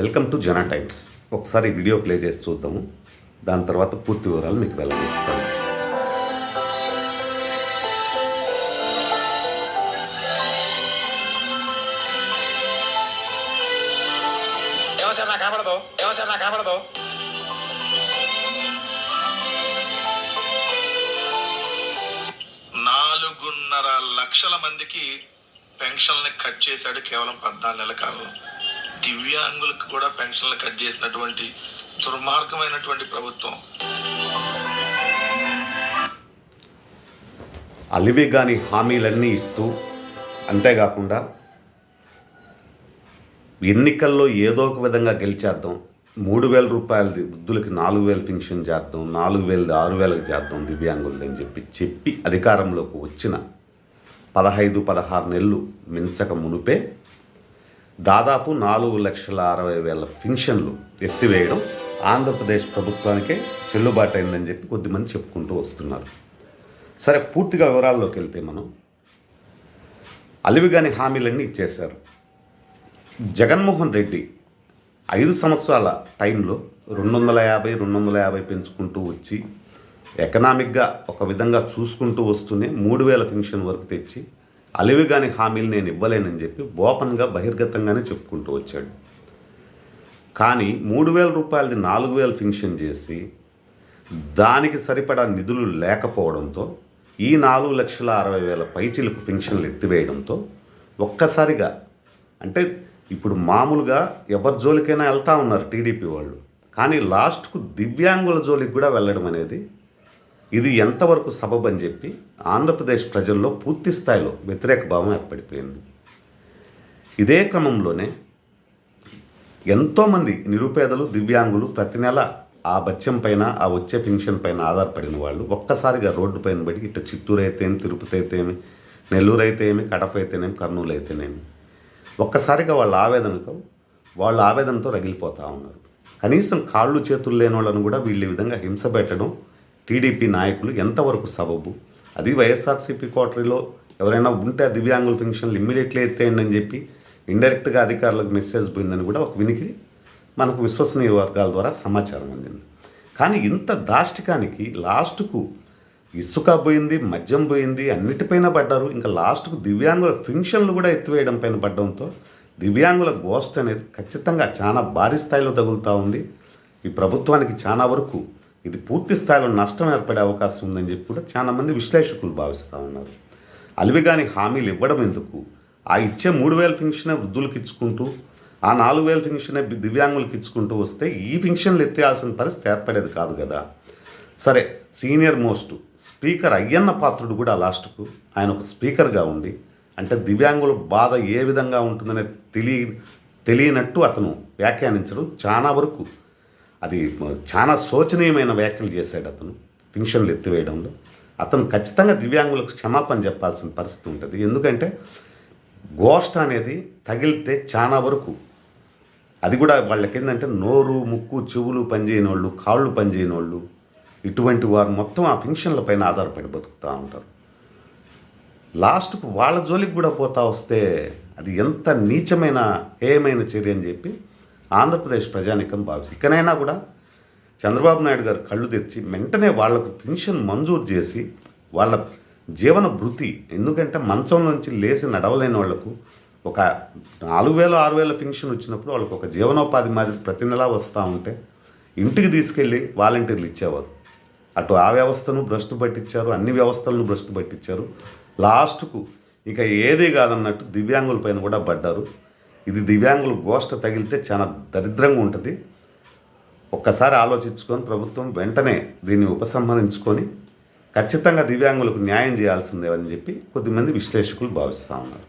Welcome to Jana Times. ఒకసారి video play చేసి చూద్దాము. దాని తర్వాత పూర్తి వివరాలు మీకు వెల్లడిస్తాను. ఏమో సార్ నాకు ఏమో సార్ నాకు నాలుగున్నర లక్షల మందికి పెన్షన్లు కట్ చేశాడు కేవలం పద్నాలుగు నెలల కాలంలో. దివ్యాంగులకు కూడా పెన్షన్లు కట్ చేసినటువంటి దుర్మార్గమైనటువంటి ప్రభుత్వం. అలివి కాని హామీలన్నీ ఇస్తూ అంతేకాకుండా ఎన్నికల్లో ఏదో ఒక విధంగా గెలిచేద్దాం మూడు వేల రూపాయలది వృద్ధులకి నాలుగు వేలు పెన్షన్ చేద్దాం నాలుగు వేలది ఆరు వేలకు చేద్దాం దివ్యాంగులది అని చెప్పి చెప్పి అధికారంలోకి వచ్చిన పదహైదు పదహారు నెలలు మించక మునుపే దాదాపు నాలుగు లక్షల అరవై వేల పింఛన్లు ఎత్తివేయడం ఆంధ్రప్రదేశ్ ప్రభుత్వానికే చెల్లుబాటు అయిందని చెప్పి కొద్దిమంది చెప్పుకుంటూ వస్తున్నారు. సరే పూర్తిగా వివరాల్లోకి వెళ్తే మనం. అలివిగాని హామీలన్నీ ఇచ్చేశారు. జగన్మోహన్ రెడ్డి ఐదు సంవత్సరాల టైంలో రెండు వందల యాభై రెండు వందల యాభై పెంచుకుంటూ వచ్చి ఎకనామిక్గా ఒక విధంగా చూసుకుంటూ వస్తూనే మూడు వేల పెన్షన్ వరకు తెచ్చి అలివి కాని హామీలు నేను ఇవ్వలేనని చెప్పి ఓపెన్గా బహిర్గతంగానే చెప్పుకుంటూ వచ్చాడు. కానీ మూడు వేల రూపాయలది నాలుగు వేల ఫింక్షన్ చేసి దానికి సరిపడా నిధులు లేకపోవడంతో ఈ నాలుగు లక్షల అరవై వేల పైచిలకు ఫింక్షన్లు ఎత్తివేయడంతో ఒక్కసారిగా అంటే ఇప్పుడు మామూలుగా ఎవరి జోలికైనా వెళ్తా ఉన్నారు టీడీపీ వాళ్ళు కానీ లాస్ట్కు దివ్యాంగుల జోలికి కూడా వెళ్ళడం అనేది ఇది ఎంతవరకు సబబ్ అని చెప్పి ఆంధ్రప్రదేశ్ ప్రజల్లో పూర్తి స్థాయిలో వ్యతిరేక భావం ఏర్పడిపోయింది. ఇదే క్రమంలోనే ఎంతోమంది నిరుపేదలు దివ్యాంగులు ప్రతి నెల ఆ బత్యం పైన ఆ వచ్చే పెన్షన్ పైన ఆధారపడిన వాళ్ళు ఒక్కసారిగా రోడ్డు పైన పడి ఇటు చిత్తూరు అయితేమి తిరుపతి అయితేమి నెల్లూరు అయితేమి కడప అయితేనేమి కర్నూలు అయితేనేమి ఒక్కసారిగా వాళ్ళ ఆవేదనకు వాళ్ళ ఆవేదనతో రగిలిపోతూ ఉన్నారు. కనీసం కాళ్ళు చేతులు లేని వాళ్ళను కూడా వీళ్ళు ఈ విధంగా హింస పెట్టడం టీడీపీ నాయకులు ఎంతవరకు సబబు? అది వైఎస్ఆర్సీపీ కోటరీలో ఎవరైనా ఉంటే దివ్యాంగుల పెన్షన్లు ఇమ్మీడియట్లీ ఎత్తేయండి అని చెప్పి ఇండైరెక్ట్గా అధికారులకు మెసేజ్ పోయిందని కూడా ఒక వినికి మనకు విశ్వసనీయ వర్గాల ద్వారా సమాచారం అందింది. కానీ ఇంత దాష్టికానికి లాస్ట్కు ఇసుక పోయింది మద్యం పోయింది అన్నిటిపైన పడ్డారు. ఇంకా లాస్ట్కు దివ్యాంగుల పెన్షన్లు కూడా ఎత్తివేయడం పైన పడడంతో దివ్యాంగుల గోష్ఠి అనేది ఖచ్చితంగా చాలా భారీ స్థాయిలో తగులుతూ ఉంది. ఈ ప్రభుత్వానికి చాలా వరకు ఇది పూర్తి స్థాయిలో నష్టం ఏర్పడే అవకాశం ఉందని చెప్పి కూడా చాలా మంది విశ్లేషకులు భావిస్తూ ఉన్నారు. అలివిగాని హామీలు ఇవ్వడం ఎందుకు? ఆ ఇచ్చే మూడు వేల పెన్షనే వృద్ధులకు ఇచ్చుకుంటూ ఆ నాలుగు వేల పెన్షనే దివ్యాంగులకు ఇచ్చుకుంటూ వస్తే ఈ పెన్షన్లు ఎత్తేయాల్సిన పరిస్థితి ఏర్పడేది కాదు కదా. సరే senior most speaker Ayyanna Patrudu కూడా లాస్ట్కు ఆయన ఒక స్పీకర్గా ఉండి అంటే దివ్యాంగుల బాధ ఏ విధంగా ఉంటుందనే తెలియ తెలియనట్టు అతను వ్యాఖ్యానించడం చాలా వరకు అది చాలా శోచనీయమైన వ్యాఖ్యలు చేశాడు అతను. పింఛన్లు ఎత్తివేయడంలో. అతను ఖచ్చితంగా దివ్యాంగులకు క్షమాపణ చెప్పాల్సిన పరిస్థితి ఉంటుంది. ఎందుకంటే గోష్ఠ అనేది తగిలితే చాలా వరకు అది కూడా వాళ్ళకి ఏంటంటే నోరు ముక్కు చెవులు పనిచేయని వాళ్ళు కాళ్ళు పనిచేయని వాళ్ళు ఇటువంటి వారు మొత్తం ఆ ఫంక్షన్ల పైన ఆధారపడి బతుకుతూ ఉంటారు. లాస్ట్కు వాళ్ళ జోలికి కూడా పోతా వస్తే అది ఎంత నీచమైన హేయమైన చర్య అని చెప్పి ఆంధ్రప్రదేశ్ ప్రజానికం భావిస్తుంది ఇకనైనా కూడా చంద్రబాబు నాయుడు గారు కళ్ళు తెచ్చి వెంటనే వాళ్ళకు పెన్షన్ మంజూరు చేసి వాళ్ళ జీవన భృతి ఎందుకంటే మంచం నుంచి లేచి నడవలేని వాళ్ళకు ఒక నాలుగు వేలు ఆరు వేల పెన్షన్ వచ్చినప్పుడు వాళ్ళకు ఒక జీవనోపాధి మాదిరి ప్రతి నెలా వస్తూ ఉంటే ఇంటికి తీసుకెళ్ళి వాలంటీర్లు ఇచ్చేవారు. అటు ఆ వ్యవస్థను భ్రష్టు పట్టించారు అన్ని వ్యవస్థలను భ్రష్టు పట్టించారు. లాస్ట్కు ఇక ఏది కాదన్నట్టు దివ్యాంగుల పైన కూడా పడ్డారు. ఇది దివ్యాంగుల గోష్ఠ తగిలితే చాలా దరిద్రంగా ఉంటుంది. ఒక్కసారి ఆలోచించుకొని ప్రభుత్వం వెంటనే దీన్ని ఉపసంహరించుకొని ఖచ్చితంగా దివ్యాంగులకు న్యాయం చేయాల్సిందే అని చెప్పి కొద్దిమంది విశ్లేషకులు భావిస్తూ ఉన్నారు.